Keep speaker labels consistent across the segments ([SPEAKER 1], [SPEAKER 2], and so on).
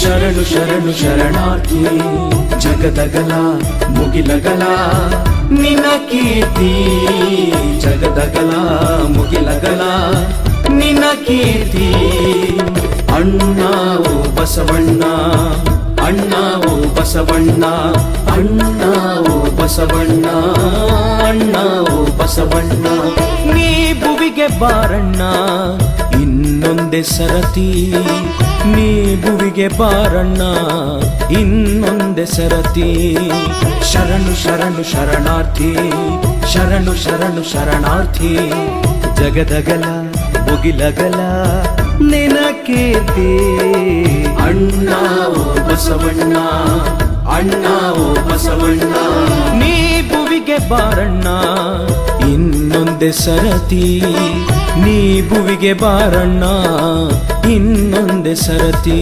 [SPEAKER 1] ಶರಣು ಶರಣು, ಶರಣಾರ್ಥಿ, ಜಗದಗಲ ಮುಗಿಲಗಲ. ನಿನ ಕೀರ್ತಿ ಜಗದಗಲ ಮುಗಿಲಗಲ. ನಿನ ಕೀರ್ತಿ ಓ ಬಸವಣ್ಣ, ಅಣ್ಣ ಓ ಬಸವಣ್ಣ, ಅಣ್ಣ ಓ ಬಸವಣ್ಣ, ಅಣ್ಣ ಓ ಬಸವಣ್ಣ. ನೀ ಭುವಿಗೆ ಬಾರಣ್ಣ, ಇನ್ನೊಂದೆ ಸರತಿ. ನೀ ಬುವಿಗೆ ಬಾರಣ್ಣ, ಇನ್ನೊಂದೆ ಸರತಿ. ಶರಣು ಶರಣು, ಶರಣಾರ್ಥಿ, ಶರಣು ಶರಣು, ಶರಣಾರ್ಥಿ. ಜಗದಗಲ, ಮುಗಿಲಗಲ ನಿನ ಕೀರ್ತಿ ಅಣ್ಣ, ಓ ಬಸವಣ್ಣ, ಅಣ್ಣ, ಓ ಬಸವಣ್ಣ. ನೀ ಭುವಿಗೆ ಬಾರಣ್ಣ, ಇನ್ನೊಂದೆ ಸರತಿ. ನೀ ಭುವಿಗೆ ಬಾರಣ್ಣ ಇನ್ನೊಂದೆ ಸರತಿ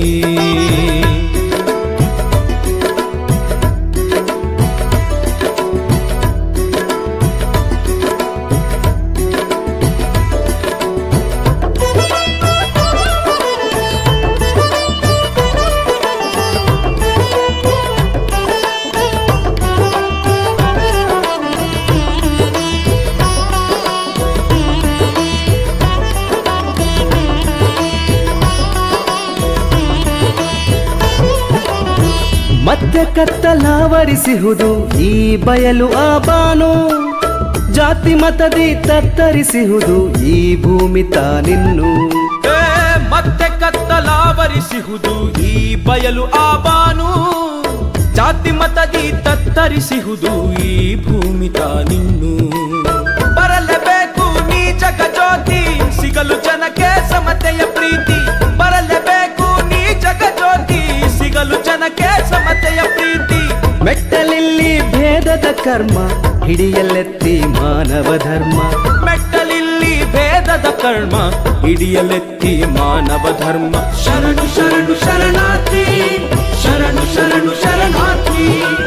[SPEAKER 2] ಮತ್ತೆ ಕತ್ತಲಾವರಿಸಿಹುದು ಈ ಬಯಲು ಆಬಾನು ಬಾನು. ಜಾತಿ ಮತದಿ ತತ್ತರಿಸಿಹುದು ಈ ಭೂಮಿ ತಾನಿನ್ನು.
[SPEAKER 1] ಮತ್ತೆ ಕತ್ತಲಾವರಿಸಿಹುದು ಈ ಬಯಲು ಆಬಾನು ಜಾತಿ ಮತದಿ ತತ್ತರಿಸಿಹುದು ಈ ಭೂಮಿ
[SPEAKER 2] ಮೆಟ್ಟಲಿಲ್ಲಿ ಭೇದದ ಕರ್ಮ, ಹಿಡಿಯಲೆತ್ತಿ ಮಾನವ ಧರ್ಮ.
[SPEAKER 1] ಮೆಟ್ಟಲಿಲ್ಲಿ ಭೇದದ ಕರ್ಮ, ಹಿಡಿಯಲೆತ್ತಿ ಮಾನವ ಧರ್ಮ. ಶರಣು ಶರಣು, ಶರಣಾರ್ಥಿ, ಶರಣು ಶರಣು, ಶರಣಾರ್ಥಿ.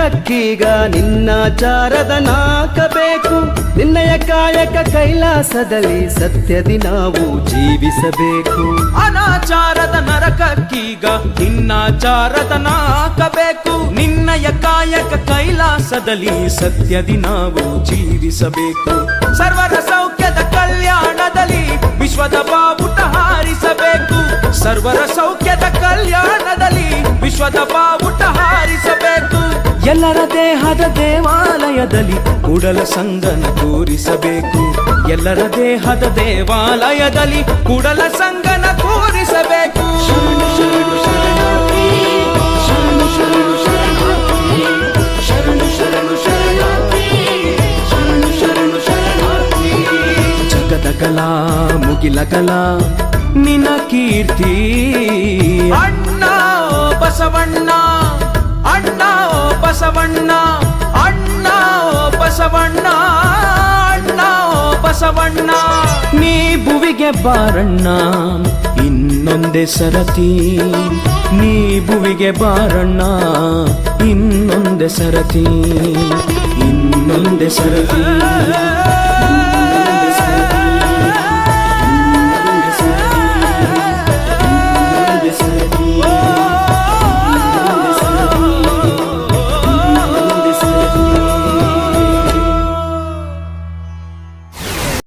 [SPEAKER 2] ನರಕಕ್ಕೀಗ ನಿನ್ನಾಚಾರದ ನಾಕಬೇಕು ನಿನ್ನಯ ಕಾಯಕ ಕೈಲಾಸದಲ್ಲಿ ಸತ್ಯದಿ ನಾವು ಜೀವಿಸಬೇಕು.
[SPEAKER 1] ಅನಾಚಾರದ ನರಕಕ್ಕೀಗ ನಿನ್ನಾಚಾರದ ನಾಕಬೇಕು ನಿನ್ನಯ ಕಾಯಕ ಕೈಲಾಸದಲ್ಲಿ ಸತ್ಯದಿ ನಾವು ಜೀವಿಸಬೇಕು. ಸರ್ವರ ಸೌಖ್ಯದ ಕಲ್ಯಾಣದಲ್ಲಿ ವಿಶ್ವದ ಬಾವುಟ ಹಾರಿಸಬೇಕು. ಸರ್ವರ ಸೌಖ್ಯದ ಕಲ್ಯಾಣದಲ್ಲಿ ವಿಶ್ವದ ಬಾವುಟ ಹಾರಿಸಬೇಕು
[SPEAKER 2] ಎಲ್ಲರ ದೇಹದ
[SPEAKER 1] ದೇವಾಲಯದಲ್ಲಿ ಕೂಡಲ ಸಂಗನ ಕೂರಿಸಬೇಕು ಎಲ್ಲರ ದೇಹದ ದೇವಾಲಯದಲ್ಲಿ ಕೂಡಲ ಸಂಗನ ಕೂರಿಸಬೇಕು ಮುಗಿಲ ಕಲಾ ನಿನ ಕೀರ್ತಿ ಅಣ್ಣ ಬಸವಣ್ಣ ಬಸವಣ್ಣ ನೀ ಬುವಿಗೆ ಬಾರಣ್ಣ ಇನ್ನೊಂದೆ ಸರತಿ. ನೀ ಬುವಿಗೆ ಬಾರಣ್ಣ ಇನ್ನೊಂದೆ ಸರತಿ ಇನ್ನೊಂದೆ ಸರತಿ.